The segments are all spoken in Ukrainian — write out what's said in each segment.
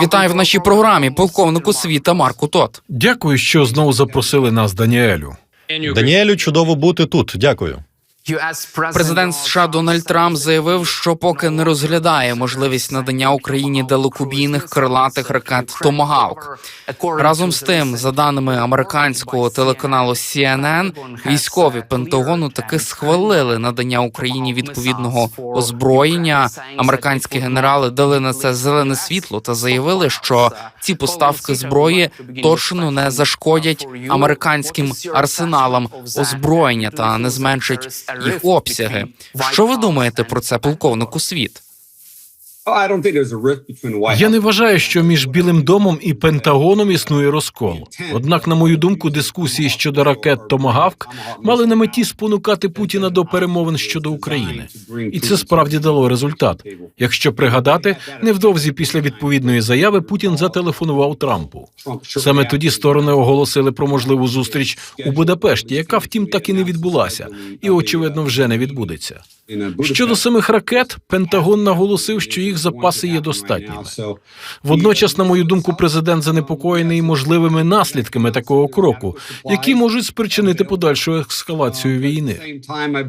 Вітаю в нашій програмі полковнику світа Марку Тот. Дякую, що знову запросили нас, Даніелю. Даніелю, чудово бути тут. Дякую. Президент США Дональд Трамп заявив, що поки не розглядає можливість надання Україні далекобійних крилатих ракет Томагавк. Разом з тим, за даними американського телеканалу CNN, військові Пентагону таки схвалили надання Україні відповідного озброєння. Американські генерали дали на це зелене світло та заявили, що ці поставки зброї точно не зашкодять американським арсеналам озброєння та не зменшать їх обсяги. Що ви думаєте про це, полковнику світ? Я не вважаю, що між Білим домом і Пентагоном існує розкол. Однак, на мою думку, дискусії щодо ракет Томагавк мали на меті спонукати Путіна до перемовин щодо України, і це справді дало результат. Якщо пригадати, невдовзі після відповідної заяви Путін зателефонував Трампу. Саме тоді сторони оголосили про можливу зустріч у Будапешті, яка, втім, так і не відбулася, і очевидно вже не відбудеться. Щодо самих ракет, Пентагон наголосив, що їх запаси є достатніми. Водночас, на мою думку, президент занепокоєний можливими наслідками такого кроку, які можуть спричинити подальшу ескалацію війни.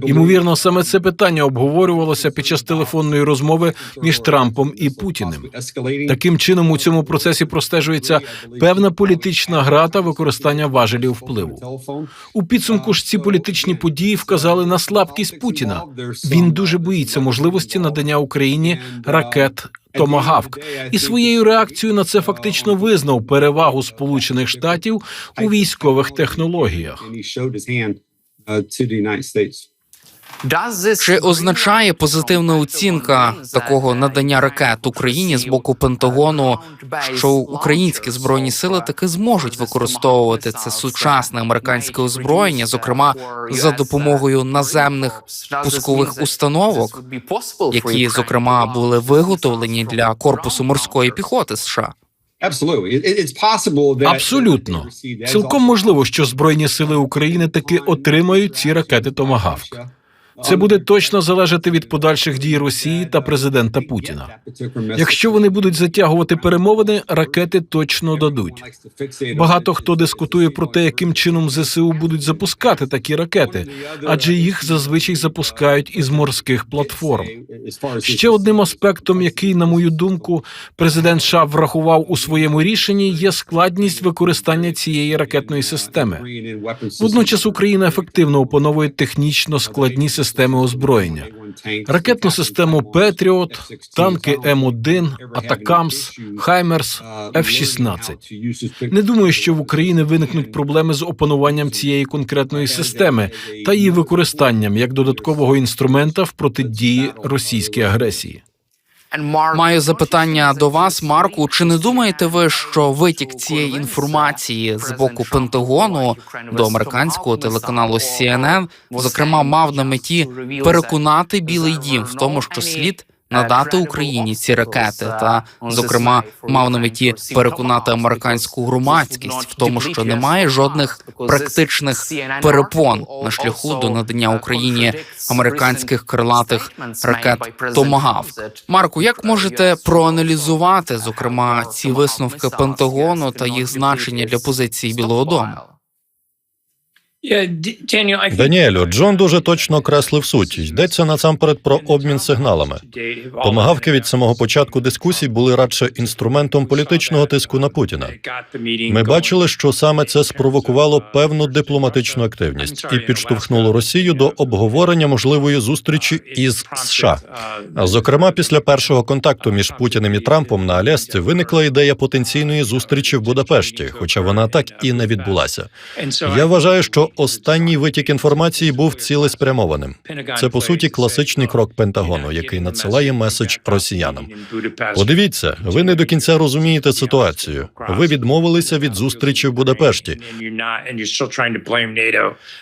Ймовірно, саме це питання обговорювалося під час телефонної розмови між Трампом і Путіним. Таким чином, у цьому процесі простежується певна політична гра та використання важелів впливу. У підсумку ж ці політичні події вказали на слабкість Путіна. Він дуже боїться можливості надання Україні ракет Томагавк і своєю реакцією на це фактично визнав перевагу Сполучених Штатів у військових технологіях. Чи означає позитивна оцінка такого надання ракет Україні з боку Пентагону, що українські збройні сили таки зможуть використовувати це сучасне американське озброєння, зокрема за допомогою наземних пускових установок, які зокрема були виготовлені для корпусу морської піхоти США? Абсолютно цілком можливо, що збройні сили України таки отримають ці ракети Томагавк. Це буде точно залежати від подальших дій Росії та президента Путіна. Якщо вони будуть затягувати перемовини, ракети точно дадуть. Багато хто дискутує про те, яким чином ЗСУ будуть запускати такі ракети, адже їх зазвичай запускають із морських платформ. Ще одним аспектом, який, на мою думку, президент США врахував у своєму рішенні, є складність використання цієї ракетної системи. Водночас Україна ефективно опановує технічно складні системи озброєння. Ракетну систему Петріот, танки М1, Атакамс, Хаймерс, Ф-16. Не думаю, що в Україні виникнуть проблеми з опануванням цієї конкретної системи та її використанням як додаткового інструмента в протидії російській агресії. Маю запитання до вас, Марку. Чи не думаєте ви, що витік цієї інформації з боку Пентагону до американського телеканалу CNN, зокрема, мав на меті переконати Білий Дім в тому, що слід надати Україні ці ракети, та зокрема мав на меті переконати американську громадськість в тому, що немає жодних практичних перепон на шляху до надання Україні американських крилатих ракет Томагавк. Марку, як можете проаналізувати зокрема ці висновки Пентагону та їх значення для позиції Білого Дому? Даніелю, Джон дуже точно окреслив суть. Йдеться насамперед про обмін сигналами. Томагавки від самого початку дискусій були радше інструментом політичного тиску на Путіна. Ми бачили, що саме це спровокувало певну дипломатичну активність і підштовхнуло Росію до обговорення можливої зустрічі із США. Зокрема, після першого контакту між Путіним і Трампом на Алясці виникла ідея потенційної зустрічі в Будапешті, хоча вона так і не відбулася. Я вважаю, що останній витік інформації був цілеспрямованим. Це по суті класичний крок Пентагону, який надсилає меседж росіянам. Подивіться, ви не до кінця розумієте ситуацію. Ви відмовилися від зустрічі в Будапешті.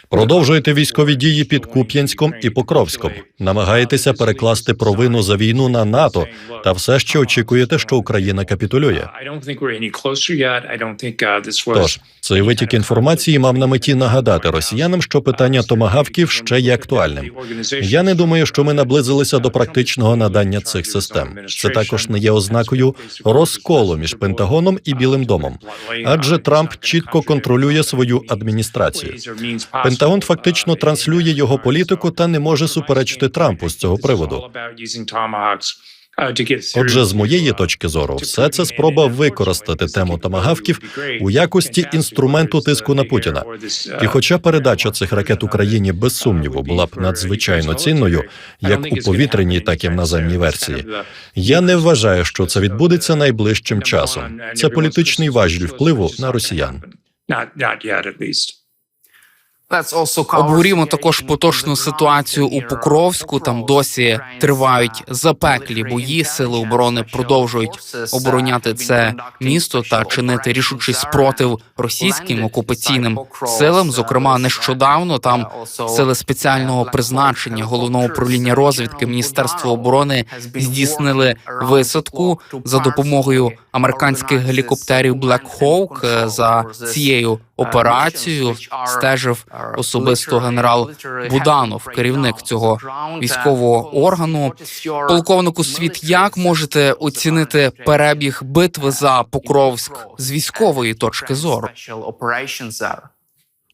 Продовжуєте військові дії під Куп'янськом і Покровськом. Намагаєтеся перекласти провину за війну на НАТО та все ще очікуєте, що Україна капітулює. Тож цей витік інформації мав на меті нагадати. Показати росіянам, що питання томагавків ще є актуальним. Я не думаю, що ми наблизилися до практичного надання цих систем. Це також не є ознакою розколу між Пентагоном і Білим домом, адже Трамп чітко контролює свою адміністрацію. Пентагон фактично транслює його політику та не може суперечити Трампу з цього приводу. Отже, з моєї точки зору, все це спроба використати тему томагавків у якості інструменту тиску на Путіна. І хоча передача цих ракет Україні без сумніву була б надзвичайно цінною, як у повітряній, так і в наземній версії, я не вважаю, що це відбудеться найближчим часом. Це політичний важіль впливу на росіян. Обговорімо також поточну ситуацію у Покровську. Там досі тривають запеклі бої. Сили оборони продовжують обороняти це місто та чинити рішучий спротив російським окупаційним силам. Зокрема, нещодавно там сили спеціального призначення головного управління розвідки Міністерства оборони здійснили висадку за допомогою американських гелікоптерів Black Hawk. Е, За цією операцією стежив особисто генерал Буданов, керівник цього військового органу. Полковнику світ, як можете оцінити перебіг битви за Покровськ з військової точки зору?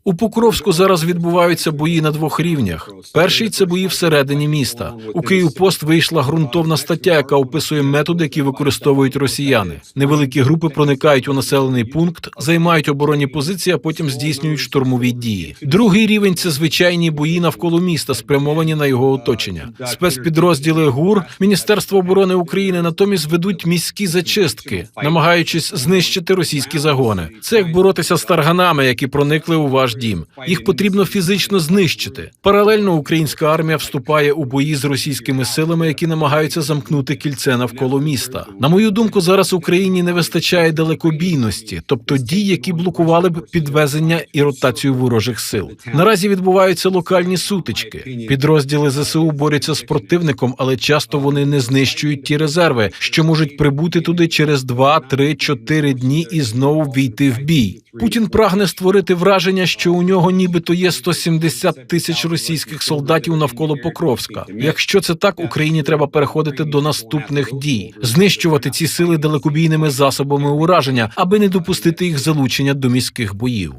У Покровську зараз відбуваються бої на двох рівнях. Перший це бої всередині міста. У Київпост вийшла ґрунтовна стаття, яка описує методи, які використовують росіяни. Невеликі групи проникають у населений пункт, займають оборонні позиції, а потім здійснюють штурмові дії. Другий рівень це звичайні бої навколо міста, спрямовані на його оточення. Спецпідрозділи ГУР Міністерства оборони України натомість ведуть міські зачистки, намагаючись знищити російські загони. Це як боротися з тарганами, які проникли у ваш дім. Їх потрібно фізично знищити. Паралельно українська армія вступає у бої з російськими силами, які намагаються замкнути кільце навколо міста. На мою думку, зараз Україні не вистачає далекобійності, тобто дій, які блокували б підвезення і ротацію ворожих сил. Наразі відбуваються локальні сутички. Підрозділи ЗСУ борються з противником, але часто вони не знищують ті резерви, що можуть прибути туди через 2, 3, 4 дні і знову війти в бій. Путін прагне створити враження, що у нього нібито є 170 тисяч російських солдатів навколо Покровська. Якщо це так, Україні треба переходити до наступних дій, знищувати ці сили далекобійними засобами ураження, аби не допустити їх залучення до міських боїв.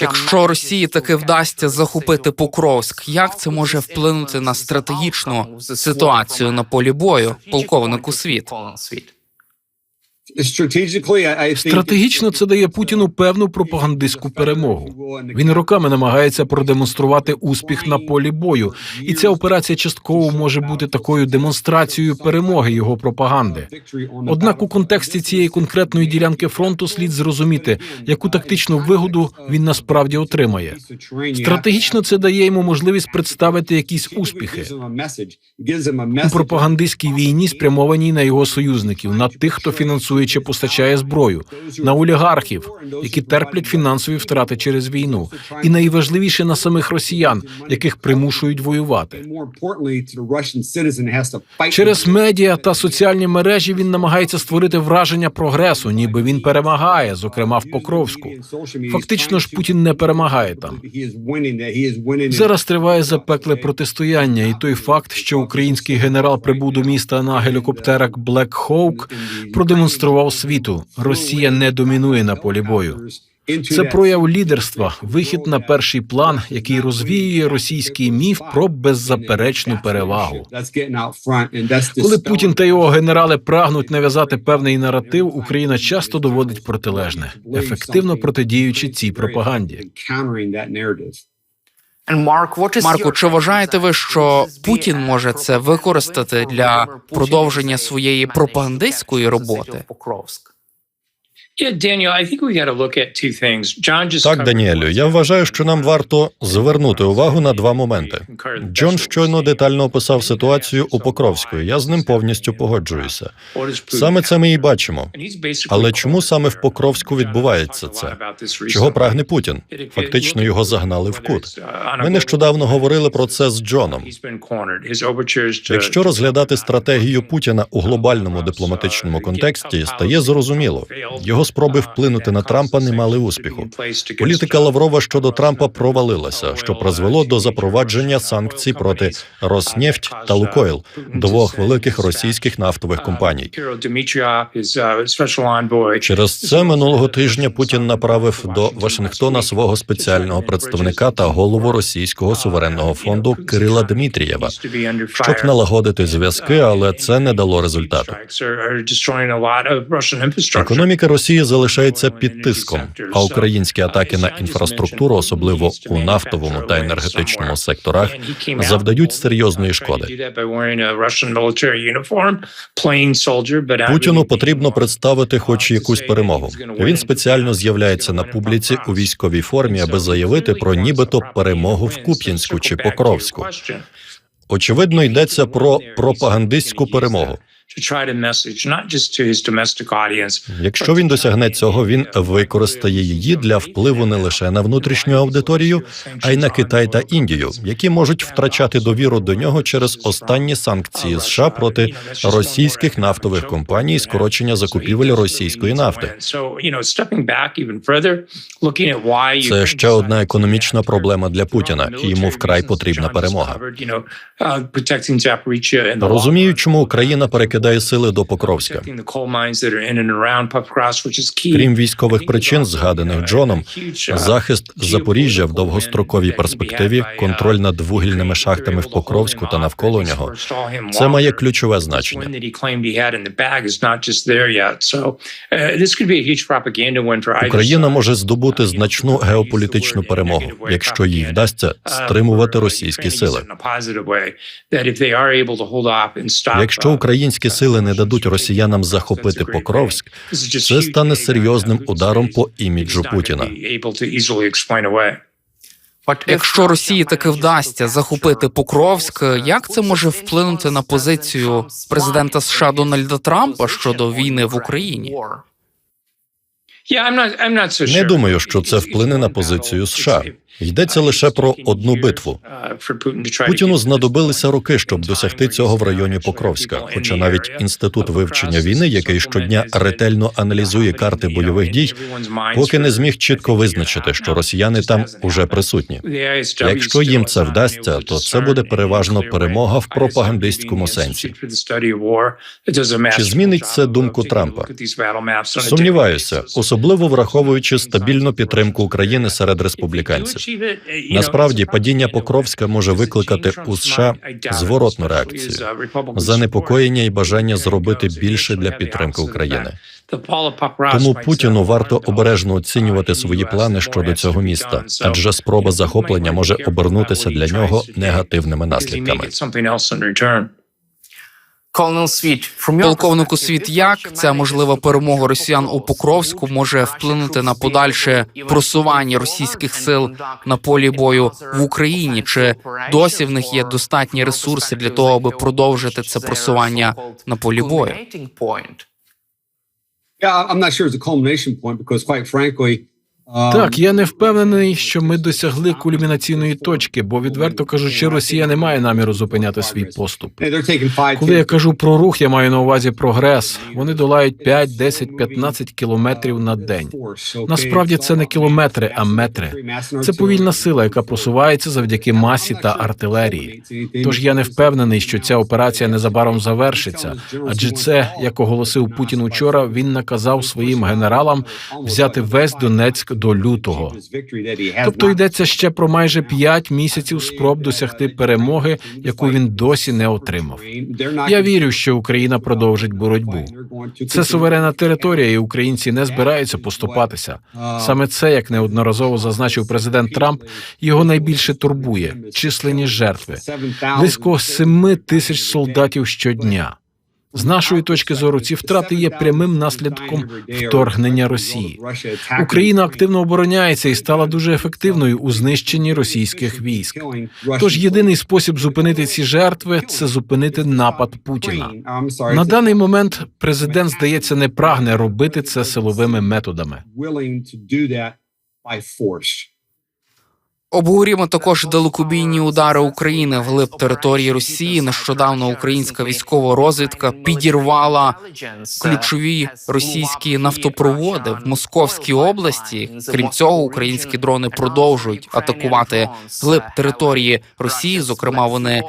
Якщо Росії таки вдасться захопити Покровськ, як це може вплинути на стратегічну ситуацію на полі бою? Полковнику світ. Стратегічно це дає Путіну певну пропагандистську перемогу. Він роками намагається продемонструвати успіх на полі бою, і ця операція частково може бути такою демонстрацією перемоги його пропаганди. Однак у контексті цієї конкретної ділянки фронту слід зрозуміти, яку тактичну вигоду він насправді отримає. Стратегічно це дає йому можливість представити якісь успіхи у пропагандистській війні, спрямованій на його союзників, на тих, хто фінансує чи постачає зброю, на олігархів, які терплять фінансові втрати через війну, і найважливіше на самих росіян, яких примушують воювати. Через медіа та соціальні мережі він намагається створити враження прогресу, ніби він перемагає, зокрема в Покровську. Фактично ж Путін не перемагає там. Зараз триває запекле протистояння, і той факт, що український генерал прибув до міста на гелікоптерах Black Hawk, продемонстрував світу. Росія не домінує на полі бою. Це прояв лідерства, вихід на перший план, який розвіює російський міф про беззаперечну перевагу. Коли Путін та його генерали прагнуть нав'язати певний наратив, Україна часто доводить протилежне, ефективно протидіючи цій пропаганді. Марко, чи вважаєте ви, що Путін може це використати для продовження своєї пропагандистської роботи? Так, Даніелю, я вважаю, що нам варто звернути увагу на два моменти. Джон щойно детально описав ситуацію у Покровську. Я з ним повністю погоджуюся. Саме це ми і бачимо. Але чому саме в Покровську відбувається це? Чого прагне Путін? Фактично його загнали в кут. Ми нещодавно говорили про це з Джоном. Якщо розглядати стратегію Путіна у глобальному дипломатичному контексті, стає зрозуміло його спроби вплинути на Трампа не мали успіху. Політика Лаврова щодо Трампа провалилася, що призвело до запровадження санкцій проти Роснефть та Лукойл, двох великих російських нафтових компаній. Через це минулого тижня Путін направив до Вашингтона свого спеціального представника та голову російського суверенного фонду Кирила Дмитрієва, щоб налагодити зв'язки, але це не дало результату. Економіка Росії залишається під тиском, а українські атаки на інфраструктуру, особливо у нафтовому та енергетичному секторах, завдають серйозної шкоди. Путіну потрібно представити хоч якусь перемогу. Він спеціально з'являється на публіці у військовій формі, аби заявити про нібито перемогу в Куп'янську чи Покровську. Очевидно, йдеться про пропагандистську перемогу. Якщо він досягне цього, він використає її для впливу не лише на внутрішню аудиторію, а й на Китай та Індію, які можуть втрачати довіру до нього через останні санкції США проти російських нафтових компаній, скорочення закупівель російської нафти. Це ще одна економічна проблема для Путіна, і йому вкрай потрібна перемога. Розумію, чому Україна перекидає сили до Покровська. Крім військових причин, згаданих Джоном, захист Запоріжжя в довгостроковій перспективі, контроль над вугільними шахтами в Покровську та навколо нього це має ключове значення. Україна може здобути значну геополітичну перемогу, якщо їй вдасться стримувати російські сили. Якщо українські сили не дадуть росіянам захопити Покровськ, це стане серйозним ударом по іміджу Путіна. Якщо Росії таки вдасться захопити Покровськ, як це може вплинути на позицію президента США Дональда Трампа щодо війни в Україні? Не думаю, що це вплине на позицію США. Йдеться лише про одну битву. Путіну знадобилися роки, щоб досягти цього в районі Покровська. Хоча навіть інститут вивчення війни, який щодня ретельно аналізує карти бойових дій, поки не зміг чітко визначити, що росіяни там уже присутні. Якщо їм це вдасться, то це буде переважно перемога в пропагандистському сенсі. Чи змінить це думку Трампа? Сумніваюся, особливо враховуючи стабільну підтримку України серед республіканців. Насправді, падіння Покровська може викликати у США зворотну реакцію, занепокоєння і бажання зробити більше для підтримки України. Тому Путіну варто обережно оцінювати свої плани щодо цього міста, адже спроба захоплення може обернутися для нього негативними наслідками. Полковнику світ, як ця можлива перемога росіян у Покровську може вплинути на подальше просування російських сил на полі бою в Україні? Чи досі в них є достатні ресурси для того, аби продовжити це просування на полі бою? Yeah, I'm not sure it's a culmination point because, quite frankly, Так, я не впевнений, що ми досягли кульмінаційної точки, бо відверто кажучи, Росія не має наміру зупиняти свій поступ. Коли я кажу про рух, я маю на увазі прогрес. Вони долають 5, 10, 15 кілометрів на день. Насправді це не кілометри, а метри. Це повільна сила, яка просувається завдяки масі та артилерії. Тож я не впевнений, що ця операція незабаром завершиться, адже це, як оголосив Путін учора, він наказав своїм генералам взяти весь Донецьк до лютого. Тобто йдеться ще про майже 5 місяців спроб досягти перемоги, яку він досі не отримав. Я вірю, що Україна продовжить боротьбу. Це суверенна територія, і українці не збираються поступатися. Саме це, як неодноразово зазначив президент Трамп, його найбільше турбує численні жертви. Близько 7 тисяч солдатів щодня. З нашої точки зору, ці втрати є прямим наслідком вторгнення Росії. Україна активно обороняється і стала дуже ефективною у знищенні російських військ. Тож єдиний спосіб зупинити ці жертви це зупинити напад Путіна. На даний момент президент здається не прагне робити це силовими методами. Обговорімо також далекобійні удари України вглиб території Росії. Нещодавно українська військова розвідка підірвала ключові російські нафтопроводи в Московській області. Крім цього, українські дрони продовжують атакувати глиб території Росії. Зокрема, вони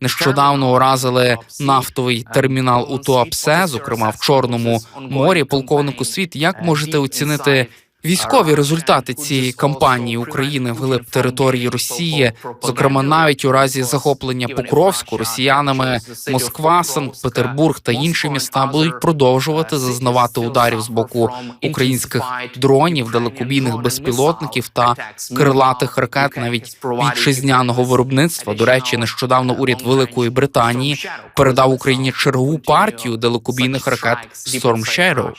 нещодавно уразили нафтовий термінал у Туапсе, зокрема в Чорному морі. Полковнику світ, як можете оцінити? Військові результати цієї кампанії України вглиб території Росії, зокрема навіть у разі захоплення Покровську росіянами, Москва, Санкт-Петербург та інші міста будуть продовжувати зазнавати ударів з боку українських дронів, далекобійних безпілотників та крилатих ракет, навіть вітчизняного виробництва. До речі, нещодавно уряд Великої Британії передав Україні чергову партію далекобійних ракет Storm Shadow.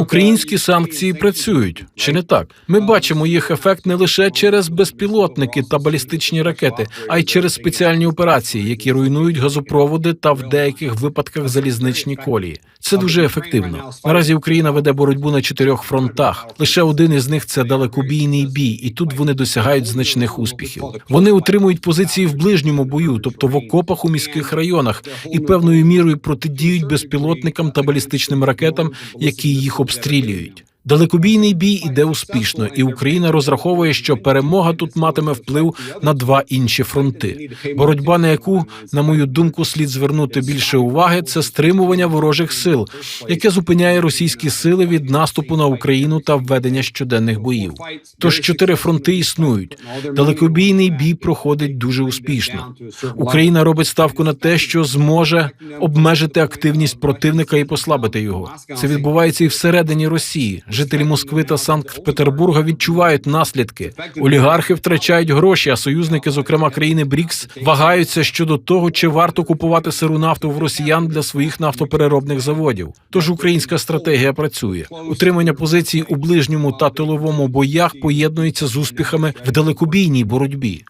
Українські санкції працюють чи не так? Ми бачимо їх ефект не лише через безпілотники та балістичні ракети, а й через спеціальні операції, які руйнують газопроводи та в деяких випадках залізничні колії. Це дуже ефективно. Наразі Україна веде боротьбу на чотирьох фронтах. Лише один із них це далекобійний бій, і тут вони досягають значних успіхів. Вони утримують позиції в ближньому бою, тобто в окопах у міських районах, і певною мірою протидіють безпілотникам та балістичним ракетам, які їх обстрілюють. Далекобійний бій іде успішно, і Україна розраховує, що перемога тут матиме вплив на два інші фронти. Боротьба, на яку, на мою думку, слід звернути більше уваги, це стримування ворожих сил, яке зупиняє російські сили від наступу на Україну та введення щоденних боїв. Тож чотири фронти існують. Далекобійний бій проходить дуже успішно. Україна робить ставку на те, що зможе обмежити активність противника і послабити його. Це відбувається і всередині Росії. Жителі Москви та Санкт-Петербурга відчувають наслідки. Олігархи втрачають гроші, а союзники, зокрема країни БРІКС, вагаються щодо того, чи варто купувати сиру нафту в росіян для своїх нафтопереробних заводів. Тож українська стратегія працює. Утримання позицій у ближньому та тиловому боях поєднується з успіхами в далекобійній боротьбі.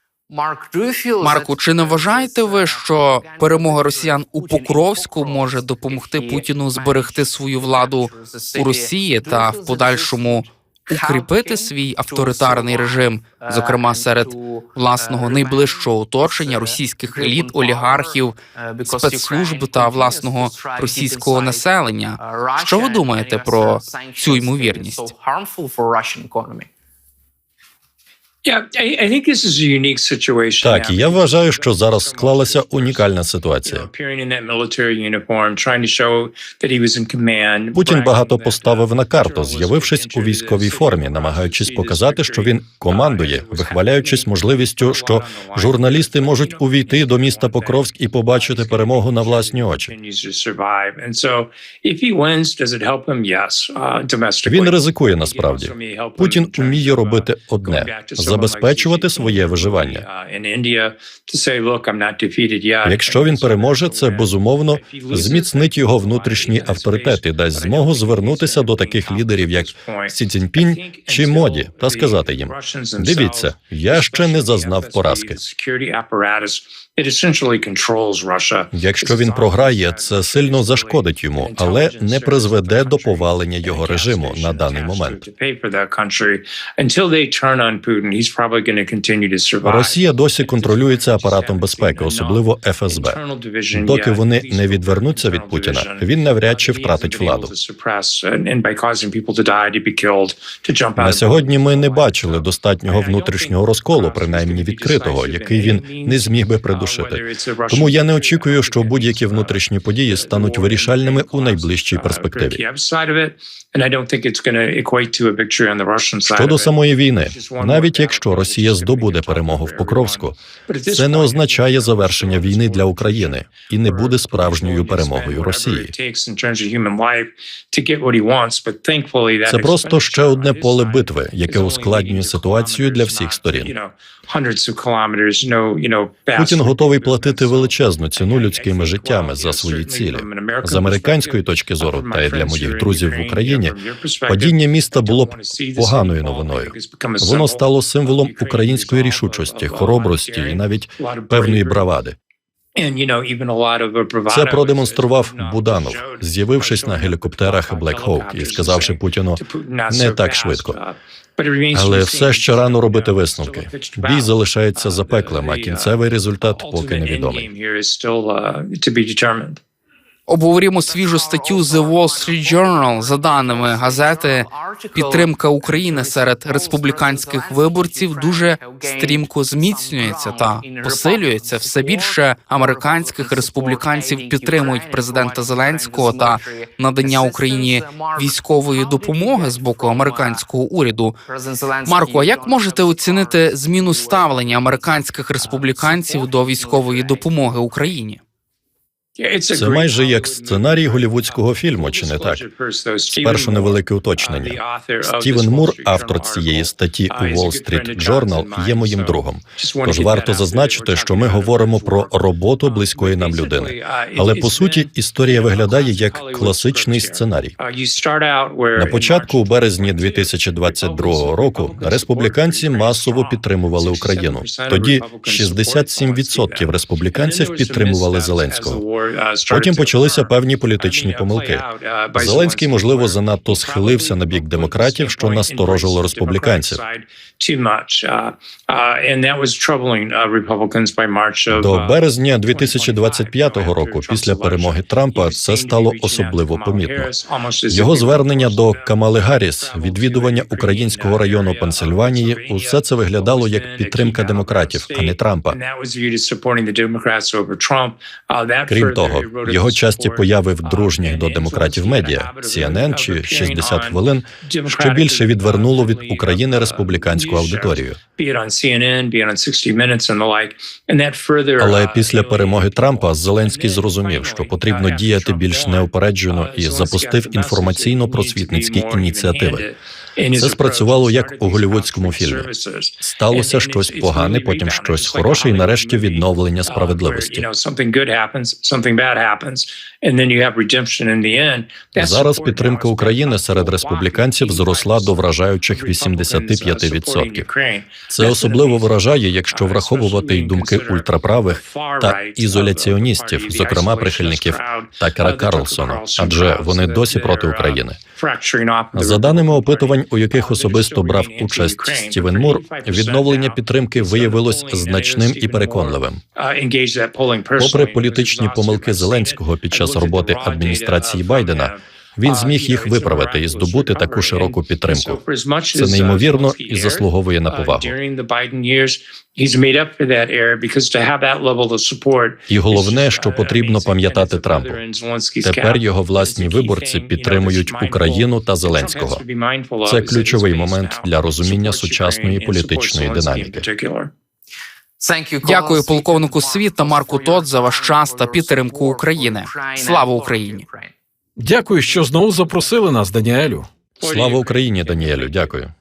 Марку, чи не вважаєте ви, що перемога росіян у Покровську може допомогти Путіну зберегти свою владу у Росії та в подальшому укріпити свій авторитарний режим, зокрема серед власного найближчого оточення російських еліт, олігархів, спецслужб та власного російського населення? Що ви думаєте про цю ймовірність? Так, я вважаю, що зараз склалася унікальна ситуація. Путін багато поставив на карту, з'явившись у військовій формі, намагаючись показати, що він командує, вихваляючись можливістю, що журналісти можуть увійти до міста Покровськ і побачити перемогу на власні очі. Він ризикує насправді. Путін уміє робити одне забезпечувати своє виживання. Якщо він переможе, це безумовно зміцнить його внутрішній авторитет і дасть змогу звернутися до таких лідерів, як Сі Цзіньпінь чи Моді, та сказати їм: дивіться, я ще не зазнав поразки. Якщо він програє, це сильно зашкодить йому, але не призведе до повалення його режиму на даний момент. Росія досі контролюється апаратом безпеки, особливо ФСБ. Доки вони не відвернуться від Путіна, він навряд чи втратить владу. На сьогодні ми не бачили достатнього внутрішнього розколу, принаймні відкритого, який він не зміг би придушити. Тому я не очікую, що будь-які внутрішні події стануть вирішальними у найближчій перспективі. Щодо самої війни, навіть якщо Росія здобуде перемогу в Покровську, це не означає завершення війни для України і не буде справжньою перемогою Росії. Це просто ще одне поле битви, яке ускладнює ситуацію для всіх сторін. Путін готовий платити величезну ціну людськими життями за свої цілі. З американської точки зору, та й для моїх друзів в Україні, падіння міста було б поганою новиною. Воно стало символом української рішучості, хоробрості і навіть певної бравади. Це продемонстрував Буданов, з'явившись на гелікоптерах Black Hawk і сказавши Путіну не так швидко. Але все ще рано робити висновки. Бій залишається запеклим, а кінцевий результат поки невідомий. Обговоримо свіжу статтю The Wall Street Journal. За даними газети, підтримка України серед республіканських виборців дуже стрімко зміцнюється та посилюється. Все більше американських республіканців підтримують президента Зеленського та надання Україні військової допомоги з боку американського уряду. Марко, а як можете оцінити зміну ставлення американських республіканців до військової допомоги Україні? Це майже як сценарій голівудського фільму, чи не так? Спершу невелике уточнення. Стівен Мур, автор цієї статті у Wall Street Journal, є моїм другом. Тож варто зазначити, що ми говоримо про роботу близької нам людини. Але по суті, історія виглядає як класичний сценарій. На початку, у березні 2022 року, республіканці масово підтримували Україну. Тоді 67% республіканців підтримували Зеленського. Потім почалися певні політичні помилки. Зеленський, можливо, занадто схилився на бік демократів, що насторожило республіканців. До березня 2025 року, після перемоги Трампа, це стало особливо помітно. Його звернення до Камали Гарріс, відвідування українського району Пенсильванії, усе це виглядало як підтримка демократів, а не Трампа. Крім того, його часті появи в дружніх до демократів медіа CNN чи 60 хвилин ще більше відвернуло від України республіканську аудиторію. Але після перемоги Трампа Зеленський зрозумів, що потрібно діяти більш неупереджено і запустив інформаційно-просвітницькі ініціативи. Це спрацювало як у голівудському фільмі. Сталося щось погане, потім щось хороше, і нарешті відновлення справедливості. Зараз підтримка України серед республіканців зросла до вражаючих 85%. Це особливо вражає, якщо враховувати й думки ультраправих та ізоляціоністів, зокрема прихильників Такера Карлсона, адже вони досі проти України. За даними опитувань, у яких особисто брав участь Стівен Мур, відновлення підтримки виявилось значним і переконливим. Попри політичні помилки Зеленського під роботи адміністрації Байдена. Він зміг їх виправити і здобути таку широку підтримку. Це неймовірно і заслуговує на повагу. І головне, що потрібно пам'ятати Трампу. Тепер його власні виборці підтримують Україну та Зеленського. Це ключовий момент для розуміння сучасної політичної динаміки. Дякую полковнику світ та Марку Тот за ваш час та підтримку України. Слава Україні! Дякую, що знову запросили нас, Даніелю. Слава Україні, Даніелю. Дякую.